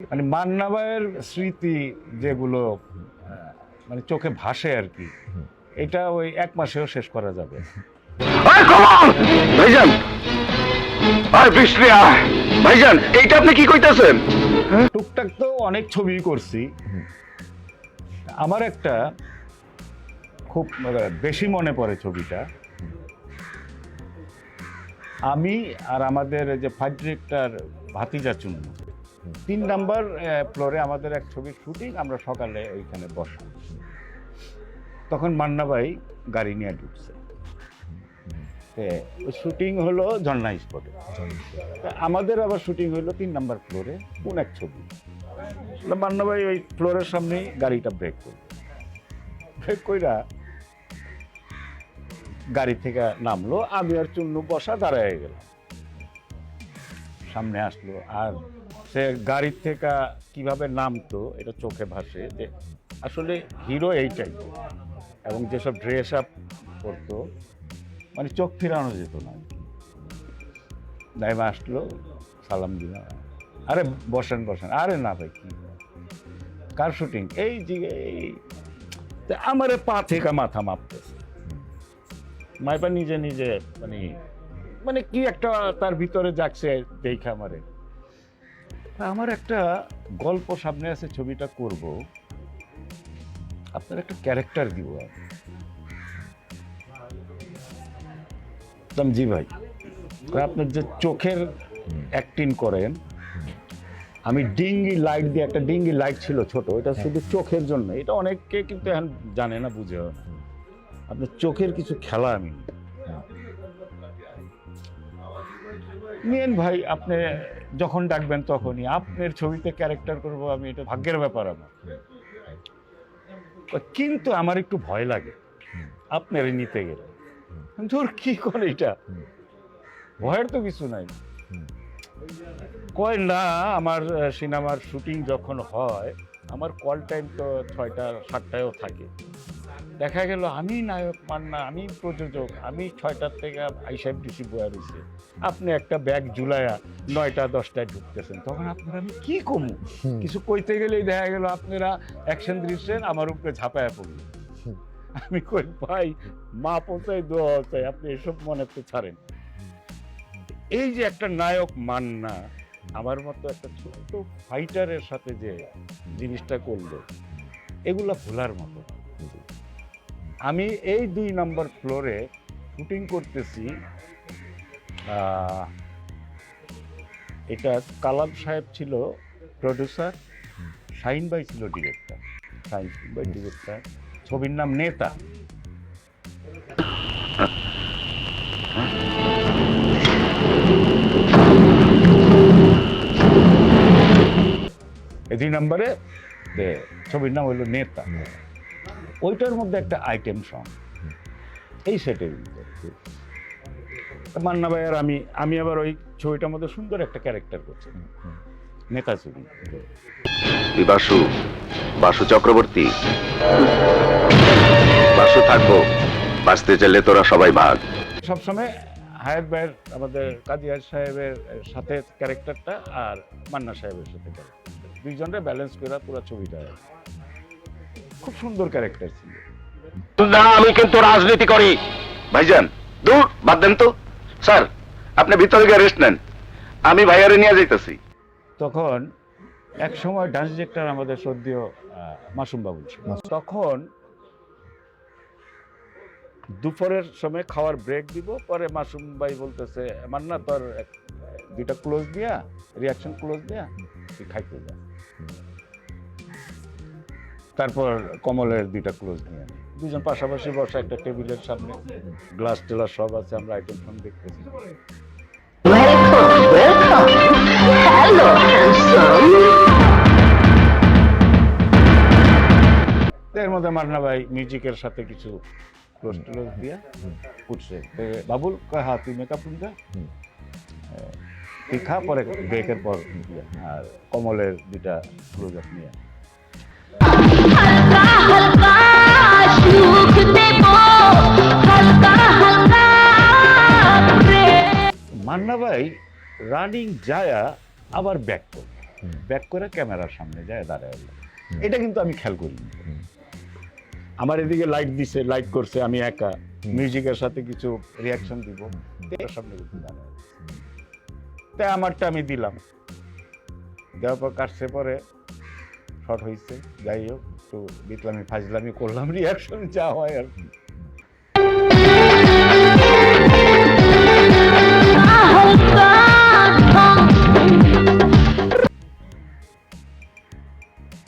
মানে মান্নাবাইয়ের স্মৃতি যেগুলো মানে চোখে ভাসে আর কি এটা ওই এক মাসেও শেষ করা যাবে। ভাইজান! এইটা আপনি কি কইতাছেন? টুকটাক তো অনেক ছবি করছি। আমার একটা খুব মানে, বেশি মনে পড়ে ছবিটা। আমি আর আমাদের যে ফাইভ ডিরেক্টর ভাতিজা চুন্নু। তিন নাম্বার ফ্লোরে আমাদের এক ছবির শুটিং, আমরা সকালে ওইখানে বসা। তখন মান্না ভাই গাড়ি নিয়ে ঢুকছে। শুটিং হলো ঝর্ণা স্পটে। আমাদের আবার শুটিং হলো তিন নাম্বার ফ্লোরে কোন এক ছবি? মান্না ভাই ওই ফ্লোরের সামনেই গাড়িটা ব্রেক করল। ব্রেক কইরা গাড়ি থেকে নামলো, আমি আর চুন্নু বসা দাঁড়ায় গেলাম। সামনে আসলো আর সে গাড়ির থেকে কীভাবে নামতো, এটা চোখে ভাসে যে আসলে হিরো এইটাই এবং যেসব ড্রেস আপ করতো মানে চোখ ফিরানো যেত না। নাইমা আসলো, সালাম দিলাম। আরে বসেন বসেন। আরে না ভাই, কি? কার শুটিং এই যে, এই। আমারে পা থেকে মাথা মাপতেছে মাইপা নিজে নিজে মানে মানে কি একটা তার ভিতরে যাচ্ছে, দেখা আমারে। আমার একটা গল্প সামনে আছে ছবিটা করব। আপনার একটা ক্যারেক্টার দিব আমি। জি ভাই। আপনার যে চোখের অ্যাক্টিং করেন আমি ডিঙ্গি লাইট দিয়ে একটা ডিঙ্গি লাইট ছিল ছোট এটা শুধু চোখের জন্য এটা অনেককে কিন্তু এখন জানে না বুঝেও না আপনার চোখের কিছু খেলা আমি। নিই। নিয়েন ভাই আপনি যখন ডাকবেন তখনই। আপনার ছবিতে ক্যারেক্টার করব আমি, এটা ভাগ্যের ব্যাপার আমার। কিন্তু আমার একটু ভয় লাগে। আপনার নিতে গেলে। তোর কি করে এটা? ভয়ের তো কিছু নাই। কয়, না, আমার সিনেমার শুটিং যখন হয়, আমার কল টাইম তো ছয়টা, সাতটায়ও থাকে। দেখা গেল আমি নায়ক মান্না আমি প্রযোজক আমি ছয়টার থেকে আইসাইব ডিসি বয়া রয়েছে। আপনি একটা ব্যাগ জুলাইয়া নয়টা দশটায় ঢুকতেছেন তখন আপনারা আমি কি কমু? কিছু কইতে গেলেই দেখা গেল আপনারা অ্যাকশন দিচ্ছেন আমার উপরে ঝাঁপায়া পড়বে আমি কই ভাই মা পৌঁছাই দোয়া চাই আপনি এসব মনে তো ছাড়েন। এই যে একটা নায়ক মান্না আমার মতো একটা ছোট্ট ফাইটারের সাথে যে জিনিসটা করল এগুলো ভোলার মতো। আমি এই দুই নম্বর ফ্লোরে শুটিং করতেছি এটা কালাম সাহেব ছিল প্রডিউসার শাহিন ভাই ছিল ডিরেক্টর শাহিন ভাই ডিরেক্টর ছবির নাম নেতা। এই দুই নম্বরে ছবির নাম হলো নেতা। ওইটার মধ্যে একটা আইটেম সং এই সেটের ভিতরে। মান্না ভাই আর আমি আমি আবার ওই ছবিটার মধ্যে সুন্দর একটা ক্যারেক্টার করছি। নেতা ছবি বাসু বাসু চক্রবর্তী। বাসু থাকব বাঁচতে চাইলে তোরা সবাই ভাগ। সবসময় হায়াত ভাইয়ের আমাদের কাজী হায়াত সাহেবের সাথে ক্যারেক্টারটা আর মান্না সাহেবের সাথে। ক্যারেক্টার দুইজনের ব্যালেন্স করে পুরো ছবিটা। খুব সুন্দর ক্যারেক্টার ছিল। না আমি কিন্তু রাজনীতি করি। ভাইজান দূর বাদ দেন তো। স্যার আপনি ভিতরে গিয়ে রেস্ট নেন। আমি ভাইয়ারে নিয়ে যাইতেছি। তখন এক সময় ডান্স ডিরেক্টর আমাদের সদ্যীয় মাসুম বাবু। তখন দুপুরের সময় খাওয়ার ব্রেক দিব পরে মাসুম ভাই বলতেছে মান্না তোর দুইটা ক্লোজ দিয়া রিয়াকশন ক্লোজ দিয়া তুই খাইতে যা। তারপর কমলের দুইটা ক্লোজ নিয়ে আনি। দুজন পাশাপাশি বসা একটা টেবিলের সামনে গ্লাস টেলার সব আছে আমরা আইটেম সং দেখতেছি। Welcome, welcome. Hello, handsome. এর মধ্যে মান্না ভাই মিউজিকের সাথে কিছু ক্লোজ টোজ দিয়ে উঠছে বাবুল কয় হ্যাঁ তুই মেকআপ রুম যা আহ, তুই খা পরে ব্রেকের পর আর কমলের দুইটা ক্লোজ আপ নিয়ে মান্না ভাই রানিং যায়া আবার ব্যাক করে। ব্যাক করে ক্যামেরার সামনে যায় দাঁড়ায় এটা কিন্তু আমি খেয়াল করিনি। আমার এদিকে লাইট দিছে লাইট করছে আমি একা। মিউজিকের সাথে কিছু রিয়াকশন দিব। সামনে কিন্তু দাঁড়ায় তাই আমারটা আমি দিলাম। দেওয়ার পর কাটছে পরে শর্ট হয়েছে। যাই হোক, একটু বিতলামি ফাজলামি করলাম রিয়াকশন যা হয় আর কি।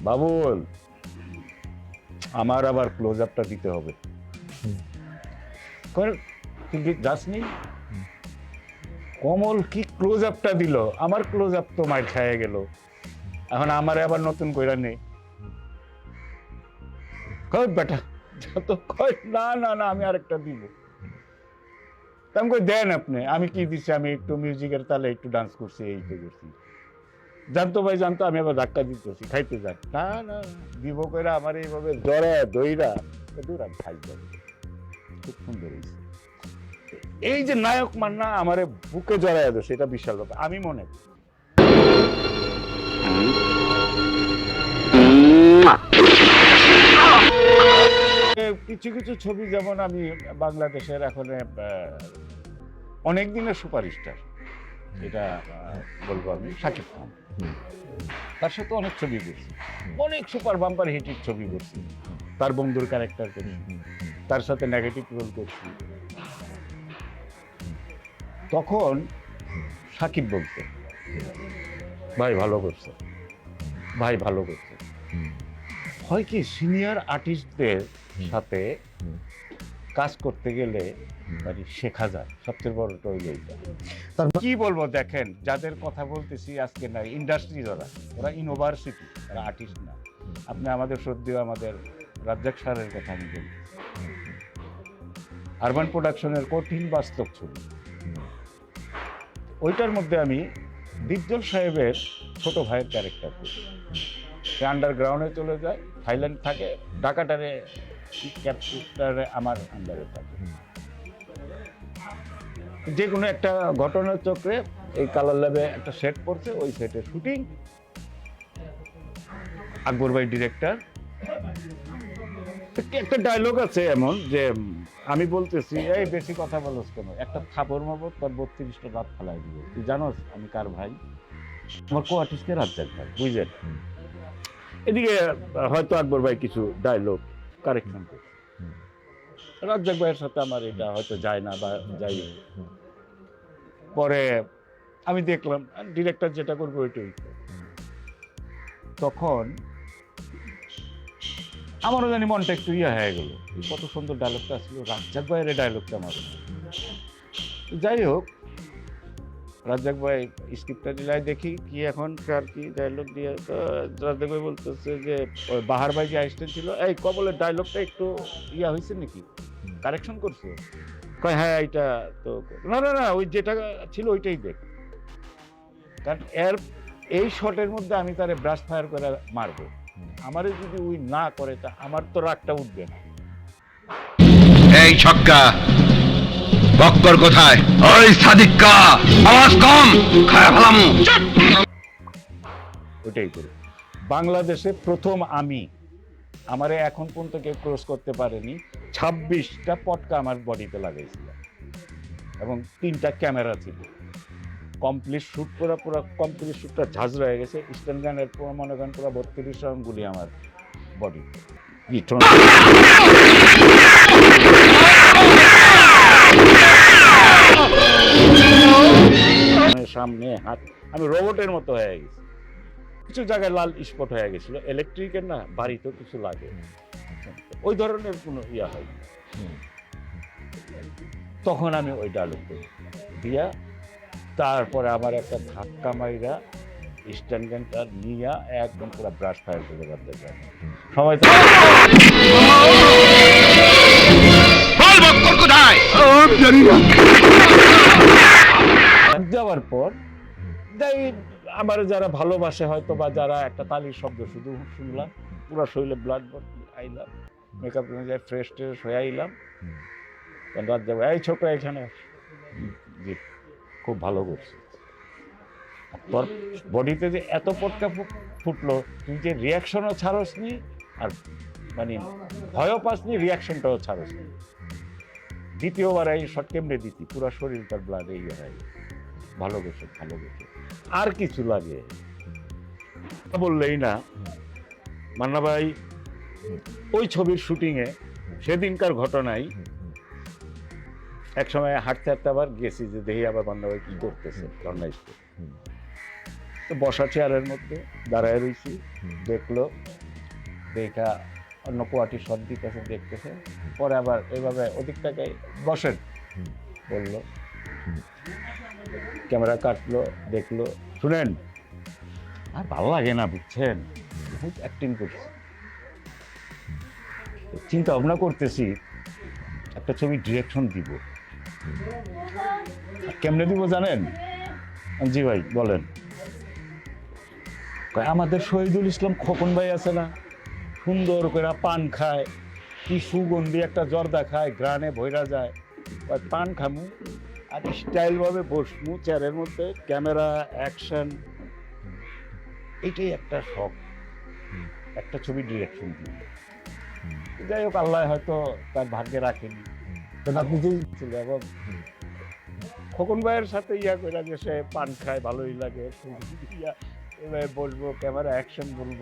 বাবুল, আমার আবার ক্লোজ আপটা দিতে হবে। তুই যাসনি? কমল কি ক্লোজ আপটা দিল? আমার ক্লোজ আপ তো মার খায় গেল। এখন আমারে আবার নতুন কইরা নেই। কই বেটা, যত কই, না না না, আমি আরেকটা দিব। তা আমি কই, দেন আপনি, আমি কি দিচ্ছি আমি একটু মিউজিকের তালে একটু ডান্স করছি, এই তো করছি। জানতো ভাই, জানতো, আমি আবার ধাক্কা দিতেছি, খাইতে যান না না, দিব কইরা আমার এইভাবে জড়ে, দইরা দূর আমি খাই যাব খুব সুন্দর হয়েছে এই যে নায়ক মান্না আমারে বুকে জড়ায় দেয় সেটা বিশাল ব্যাপার, আমি মনে করি। কিছু কিছু ছবি যেমন আমি বাংলাদেশের এখন অনেক দিনের সুপারস্টার এটা বলব আমি, শাকিব খান। তার সাথে অনেক ছবি করছি। অনেক সুপার বাম্পার হিটের ছবি করছি। তার বন্ধুর ক্যারেক্টার করছি। তার সাথে নেগেটিভ রোল করছি। তখন সাকিব বলতো ভাই ভালো করছে। ভাই ভালো করছে। হয় কি সিনিয়র আর্টিস্টদের সাথে কাজ করতে গেলে মানে শেখা যায়। সবচেয়ে বড়টা এইটা। তার কি বলব দেখেন যাদের কথা বলতেছি আজকে না ইন্ডাস্ট্রি যারা ওরা ইউনিভার্সিটি ওরা আর্টিস্ট না। আপনি আমাদের সদ্য আমাদের রাজ্জাক সারের কথা আমি বলি। আরবান প্রোডাকশনের কঠিন বাস্তব ছবি। ওইটার মধ্যে আমি দীপজল সাহেবের ছোট ভাইয়ের ক্যারেক্টার সে আন্ডারগ্রাউন্ডে চলে যায়, থাইল্যান্ড থাকে, ঢাকাটারে, ক্যাপ্টারে আমার আন্ডারে থাকে। যে কোনো একটা ঘটনার চক্রে এই কালার ল্যাবে একটা সেট পড়ছে, ওই সেটের শুটিং আকবর ভাই ডিরেক্টর একটা ডায়লগ আছে এমন যে আমি বলতেছি, এই বেশি কথা বলছ কেন? একটা থাপড় মারবো, তোর বত্রিশটা রাত ফেলাই দিব। তুই জানোস আমি কার ভাই? আমার কো আর্টিস্টকে রাজ্জাক ভাই, বুঝলেন? এদিকে, হয়তো আকবর ভাই কিছু ডায়লগ কারেকশন করছে। রাজ্জাক ভাইয়ের সাথে আমার এটা হয়তো যায় না বা যাই পরে আমি দেখলাম ডিরেক্টর যেটা করবে ওইটাই। তখন আমারও জানি মনটা একটু ইয়ে হয়ে গেল। কত সুন্দর ডায়লগটা ছিল রাজ্জাক ভাইয়ের ডায়লগটা আমার। যাই হোক, রাজ্জাক ভাই স্ক্রিপ্টটা দিলাই দেখি কি এখন কার কি ডায়লগ দিয়ে। তো রাজ্জাক ভাই বলতেছে যে, ওই বাহার ভাই যে অ্যাসিস্ট্যান্ট ছিল, এই কবলের ডায়লগটা একটু ইয়া হয়েছে নাকি? কারেকশন করছে। কয় হ্যাঁ এইটা তো না না না, ওই যেটা ছিল ওইটাই দেখ। কারণ এর, এই শটের মধ্যে আমি তারে ব্রাশ ফায়ার করে মারবো। আমারে যদি ওই না করে তা আমার তো রাগটা উঠবে না। এই ছক্কা বক্কর কোথায়? ওই সাদিক্কা আওয়াজ কম খায় ফেলাম। ওইটাই করি। বাংলাদেশে প্রথম আমি। আমারে এখন পর্যন্ত কেউ ক্রস করতে পারেনি। ছাব্বিশটা পটকা আমার বডিতে লাগাইছিল। এবং তিনটা ক্যামেরা ছিল। কমপ্লিট শ্যুট পুরো পুরো কমপ্লিট শ্যুটটা ঝাঁঝরা হয়ে গেছে। স্ট্যান্ড গানের পুরো মনে করেন পুরো বত্রিশ রাউন্ড গুলি আমার বডি সামনে হাত। আমি রোবটের মতো হয়ে গেছি। কিছু জায়গায় লাল স্পট হয়ে গেছিল। ইলেকট্রিকের না বাড়িতেও কিছু লাগে। ওই ধরনের কোনো ইয়া হয় তখন আমি ওই ডায়লগ করি। দিয়া তারপরে আমার একটা ধাক্কা মাইরা স্ট্যান্ড গানটা নিয়ে একদম পুরো ব্রাশ ফায়ার করে বাদ যায় সবাই তো যাওয়ার পর যাই আমার যারা ভালোবাসে হয়তো বা যারা একটা তালির শব্দ শুধু শুনলাম পুরো শরীরে ব্লাড আইলাম মেকআপ যাই ফ্রেশ ট্রেশ হয়ে আইলাম। রাত যাব এই ছোট এখানে। জি। খুব ভালো করছে। তোর বডিতে যে এত পটকা ফুটলো, তুই যে রিয়াকশনও ছাড়স নি আর মানে ভয়ও পাসনি রিয়াকশনটাও ছাড়স নি দ্বিতীয়বার এই শট কেমনে দিতি? পুরো শরীর তার ব্লাড এই হয় ভালো গেছে ভালো গেছে আর কিছু লাগে। বললেই না। মান্না ভাই, ওই ছবির শুটিংয়ে সেদিনকার ঘটনায় এক সময় হাঁটতে হাঁটতে আবার গেছি যে দেখি আবার ভাই কি করতেছে ধর্নাইতে তো বসা চেয়ারের মধ্যে দাঁড়ায় রয়েছি দেখল দেখা অন্য কোয়াটি শট দিতেছে দেখতেছে। পরে আবার এইভাবে ওদিকটাকে বসেন। বলল ক্যামেরা কাটলো দেখল শুনেন আর ভালো লাগে না বুঝছেন? বহুত অ্যাক্টিং করছি। চিন্তা ভাবনা করতেছি একটা ছবি ডিরেকশন দিব। কেমনে দিব জানেন? জি ভাই, বলেন। আমাদের শহীদুল ইসলাম খোকন ভাই আছে না? সুন্দর করে পান খায়, কি সুগন্ধি একটা জর্দা খায় গ্রানে ভৈরা যায়। পান খামু, আর স্টাইল ভাবে বসমু, চেয়ারের মধ্যে, ক্যামেরা, অ্যাকশন। এটাই একটা শখ। একটা ছবি ডিরেকশন দিই যাই হোক, আল্লাহ হয়তো তার ভাগ্যে রাখেনি। আপনি যে খোকন ভাইয়ের সাথে ইয়া করে যে সে পান খায় ভালোই লাগে। ইয়া এভাবে বলব ক্যামেরা অ্যাকশন বলব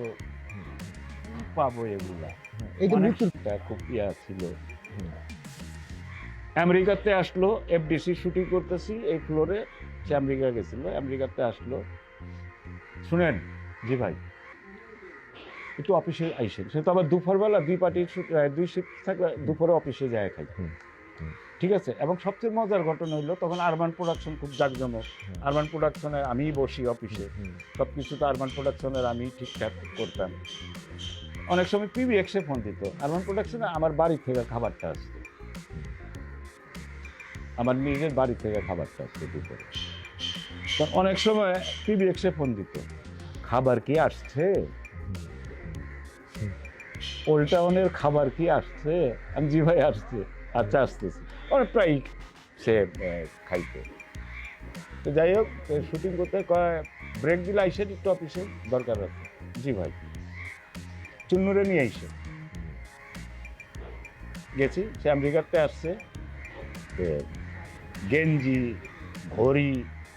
পাবো এগুলা। এইটা মৃত্যু অনেকটা খুব ইয়া ছিল। আমেরিকাতে আসলো এফডিসি শুটিং করতেছি এই ফ্লোরে সে আমেরিকা গেছিল আমেরিকাতে আসলো। শুনেন জি ভাই। একটু অফিসে আইসেন। সে তো আবার দুপুরবেলা দুই পার্টি দুই শিফট থাকলে দুপুরে অফিসে যায় খাই। ঠিক আছে? এবং সবচেয়ে মজার ঘটনা হলো তখন আরবান প্রোডাকশন খুব জাঁকজমক। আরবান প্রোডাকশনে আমিই বসি অফিসে সব কিছু তো আরবান প্রোডাকশনের আমি ঠিকঠাক করতাম। অনেক সময় পিবি এক্সে ফোন দিত। আরবান প্রোডাকশনে আমার বাড়ি থেকে খাবারটা আসতো। আমার নিজের বাড়ি থেকে খাবারটা আসতো দুপুরে। অনেক সময় পিবি এক্সে ফোন দিত। খাবার কি আসছে? ওল্ড টাউনের খাবার কি আসছে? আমি জি ভাই আসছে। আচ্ছা আসতেছে। অনেক প্রায় সে খাইতো তো যাই হোক শুটিং করতে ব্রেক দিলে আইসে একটু অফিসে দরকার আছে। জি ভাই। চুন্নুরে নিয়ে আইসে। গেছি, সে আমেরিকাতে আসছে। গেঞ্জি, ঘড়ি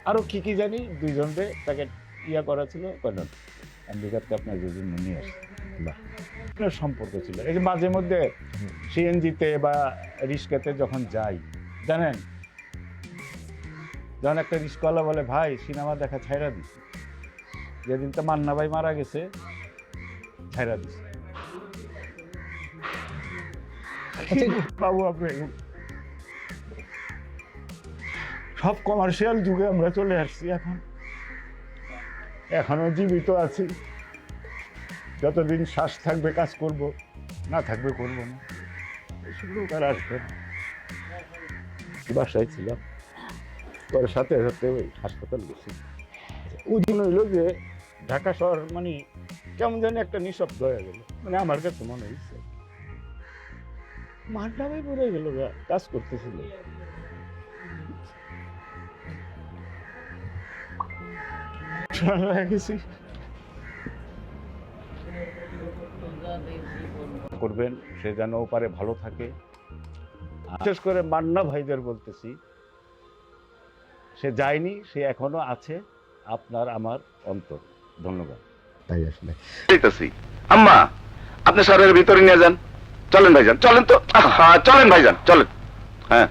আরও কী কী জানি দুইজনরে তাকে ইয়া করা ছিল। কেন আমেরিকাতে আপনার যে জন্য নিয়ে আসছে বাহ। আপনার সম্পর্ক ছিল। এই যে মাঝে মধ্যে সিএনজিতে বা রিস্কাতে যখন যাই জানেন? যখন একটা রিস্কওয়ালা বলে ভাই সিনেমা দেখা ছাইরা দিছে। যেদিন তো মান্না ভাই মারা গেছে ছাইরা দিছে। বাবু আপনি সব কমার্শিয়াল যুগে আমরা চলে আসছি এখন। এখনও জীবিত আছি। যতদিন শ্বাস থাকবে, কাজ করব, না থাকবে, করব না। শুধু আর আসবে বাসায় ছিলাম। পরে সাথে সাথে ওই হাসপাতাল গেছি। ওই দিন হইল যে ঢাকা শহর মানে কেমন জানি একটা নিঃশব্দ হয়ে গেল। মানে আমার কাছে মনে হয়েছে মাঠটা ভাই পড়ে গেল কাজ করতেছিল। গেছি। করবেন সে যেন ওপারে ভালো থাকে। বিশেষ করে মান্না ভাইদের বলতেছি সে যায়নি সে এখনও আছে আপনার আমার অন্তর। ধন্যবাদ। তাই আসলে। আম্মা আপনি শহরের ভিতরে নিয়ে যান। চলেন ভাইজান চলেন তো। চলেন ভাইজান চলেন। হ্যাঁ।